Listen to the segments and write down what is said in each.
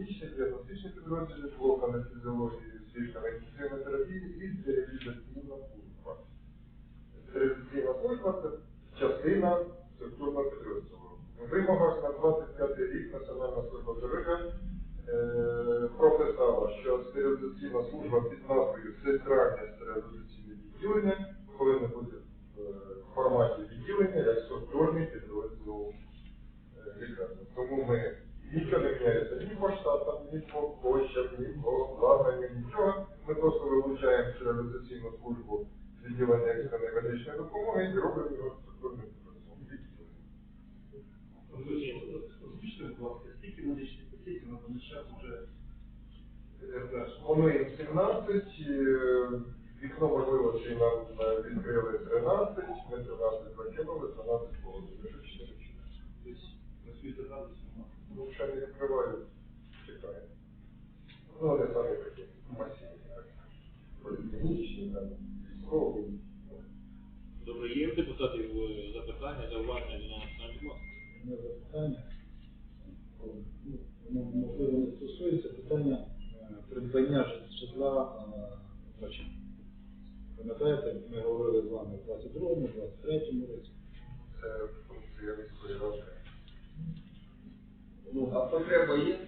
клінічні, діагностичні підрозділи, блок анестезіології, свідка медицинної терапії і стерилізаційна служба. Стерилізаційна служба це частина структурного підрозділу. В вимогах на 25 рік Національна служба здоров'я е, прописала, що стерилізаційна служба під назвою Центральне стерилізаційне відділення повинна бути в е, форматі відділення як структурний підрозділ е, лікарні. Тому ми нічого не міняється ні по штатам, ні по площам, ні по обладнанню, нічого. Ми просто стерилізаційну службу відділення екстреної медичної допомоги і робимо його структурним на вже Плануємо 17, е, вікно можливостей нам відкрили 13, ми 13 закинули, 12 погодили, ще 4 тобто, працюєте? Ну, ще не відкривають, чекаємо. Ну, вони самі Добре, є у депутатів е, запитання, зауваження до нас на будь ласка. Одне запитання. Ну, Воно можливо не стосується питання е, придбання житла е. Пам'ятаєте, ми говорили з вами в 22-му, 23-му році. Це функція міської. Ну, А потреба є?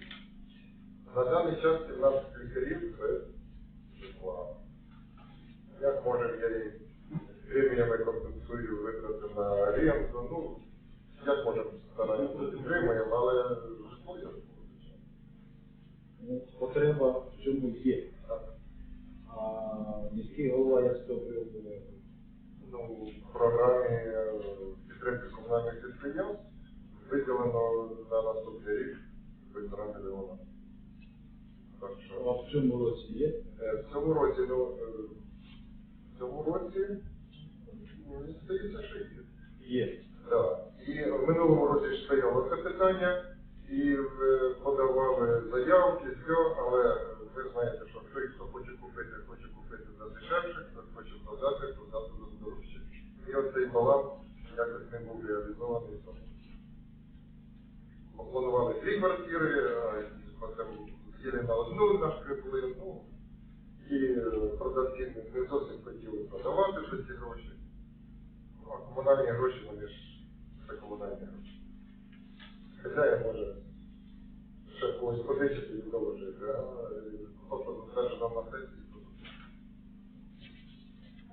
На даний час 17 лікарів. Як може я і преміями компенсую витрати на оренду, ну, як можемо стараємося підтримуємо, але житло є. ну, потреба в цьому є. А міський голова як з того? Ну, в програмі е, підтримки комунальних підприємств виділено на наступний рік півтора мільйона. Так що. А в цьому році є? е, в цьому році, ну, е, цьому році, мені здається, що є. Є. Так. І в минулому році ж стояло це питання, і подавали заявки, все, але ви знаєте, що той, хто хоче купити, хоче купити за дешевше, хто хоче продати, продати за дорожче. І оцей баланс якось не був реалізований. тому Попланували дві квартири, а потім сіли на одну наш були, ну, і е, продавці не- не зовсім хотіли продавати за ці гроші. А комунальні гроші, вони ж це комунальні гроші. Хазяїн може ще когось позичити і доложити, а просто затверджено на сесії.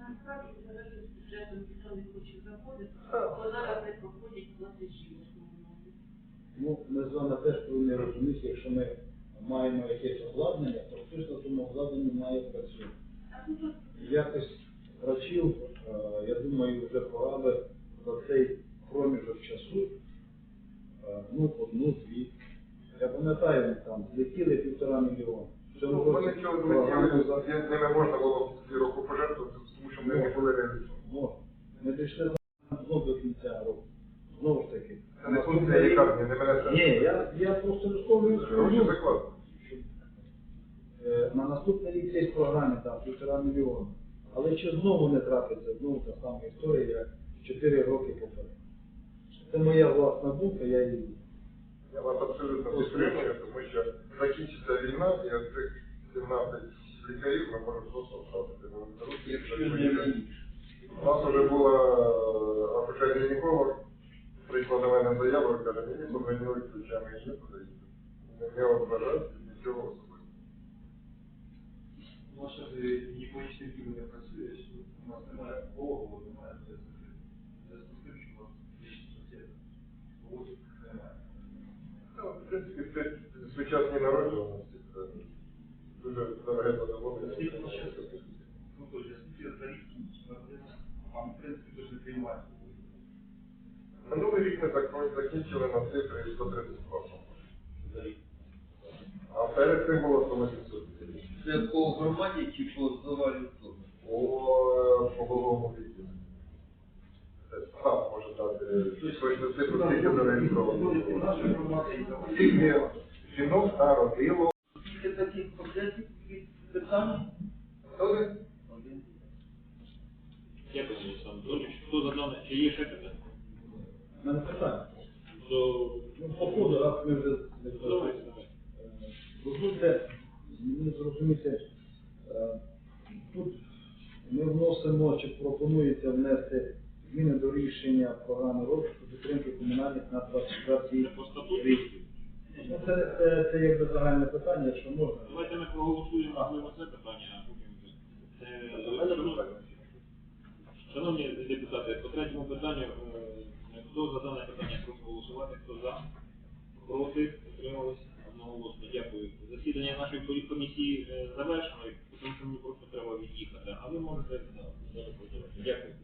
Насправді залежить бюджету, ніхто не хоче заходити, бо зараз не проходять платежі в основному. Ну, ми з вами теж повинні розуміти, якщо ми маємо якесь обладнання, то хтось на тому обладнанні має працювати. А Якось врачів, я думаю, вже пора би за цей проміжок часу, ну, одну, дві. Я пам'ятаю, там злетіли півтора мільйона. Ну, Вони програму злетіли, з ними можна було року пожертвувати, тому що вони не були реалізовані. Ми дійшли знову до кінця року. Знову ж таки. Це не функція лікарні, не мене. Ні, я, просто висловлюю На наступний рік цій програмі там півтора мільйона. Але чи знову не трапиться знову та сама історія, як 4 роки поперед? Це моя власна думка, я її. Я вас абсолютно підтримую, тому що закінчиться війна, і от цих 17 лікарів ми можемо просто втратити. І не раніше. У нас вже була акушер гінеколог, прийшла до мене заява, каже, мені побронюють ключами і куди їздити. Не- Не нічого особливого. Ваше гінекологічне відділення працює, що у нас немає пологового, немає. Зв'язку з тим, що у нас лічні сусіди. Погодів немає. Ну, в принципі, це сучасні народжуваності, це дуже дороге задоволення. Наскільки у нас ще Ну, то есть, наскільки за вам, в принципі, дуже не. Минулий рік ми закінчили на цифрі 132. А перед цим було 180. Це по громаді чи по завалю хто? По поголовому відділі. Це сам може дати точну цифру, скільки зареєстровано. Скільки жінок народило. Скільки таких конкретних питань? Не? Один. Дякую, Олександр Анатолійович. Хто за дане? Чи є ще питання? У мене питання. То Ну, по раз ми вже Добре, давай. Е, Дозвольте мені зрозуміти, е, тут ми вносимо чи пропонується внести зміни до рішення програми розвитку підтримки комунальних на 24 Це по статуту. рік. Ну, це, це, це якби загальне питання, якщо можна. Давайте ми проголосуємо, можливо, це питання, а потім. Це, шановні- Шановні депутати, по третьому питанню, е, хто за дане питання прошу голосувати, хто за, проти, утримались одноголосно. Дякую. Засідання нашої комісії е, завершено, тому що мені просто треба від'їхати. А ви можете зараз працювати. Дякую.